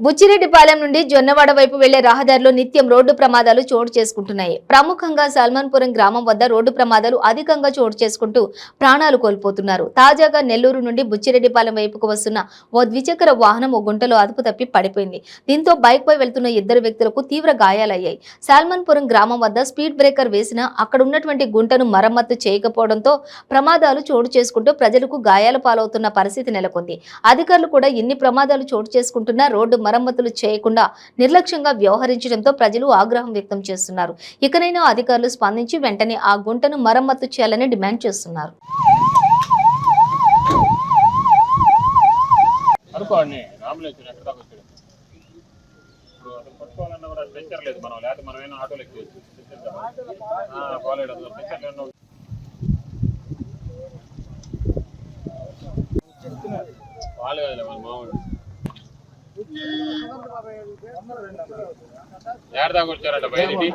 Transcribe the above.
బుచ్చిరెడ్డిపాలెం నుండి జొన్నవాడ వైపు వెళ్ళే రహదారిలో నిత్యం రోడ్డు ప్రమాదాలు చోటు చేసుకుంటున్నాయి. ప్రముఖంగా సల్మాన్పురం గ్రామం వద్ద రోడ్డు ప్రమాదాలు అధికంగా చోటు చేసుకుంటూ ప్రాణాలు కోల్పోతున్నారు. తాజాగా నెల్లూరు నుండి బుచ్చిరెడ్డిపాలెం వైపుకు వస్తున్న ఓ ద్విచక్ర వాహనం ఓ గుంటలో అదుపు తప్పి పడిపోయింది. దీంతో బైక్ పై వెళ్తున్న ఇద్దరు వ్యక్తులకు తీవ్ర గాయాలయ్యాయి. సాల్మాన్పురం గ్రామం వద్ద స్పీడ్ బ్రేకర్ వేసిన అక్కడ ఉన్నటువంటి గుంటను మరమ్మత్తు చేయకపోవడంతో ప్రమాదాలు చోటు చేసుకుంటూ ప్రజలకు గాయాల పాలవుతున్న పరిస్థితి నెలకొంది. అధికారులు కూడా ఎన్ని ప్రమాదాలు చోటు చేసుకుంటున్నా రోడ్డు మరమ్మతులు చేయకుండా నిర్లక్ష్యంగా వ్యవహరించడంతో ప్రజలు ఆగ్రహం వ్యక్తం చేస్తున్నారు. ఇకనైనా అధికారులు స్పందించి వెంటనే ఆ గుంటను మరమ్మతు చేయాలని డిమాండ్ చేస్తున్నారు. వాళ్ళు కదలే మన మామూలు. ಯಾರ್ದಾಗ ಕೊಡ್ತಾರಲ್ಲ ಬೈದಿ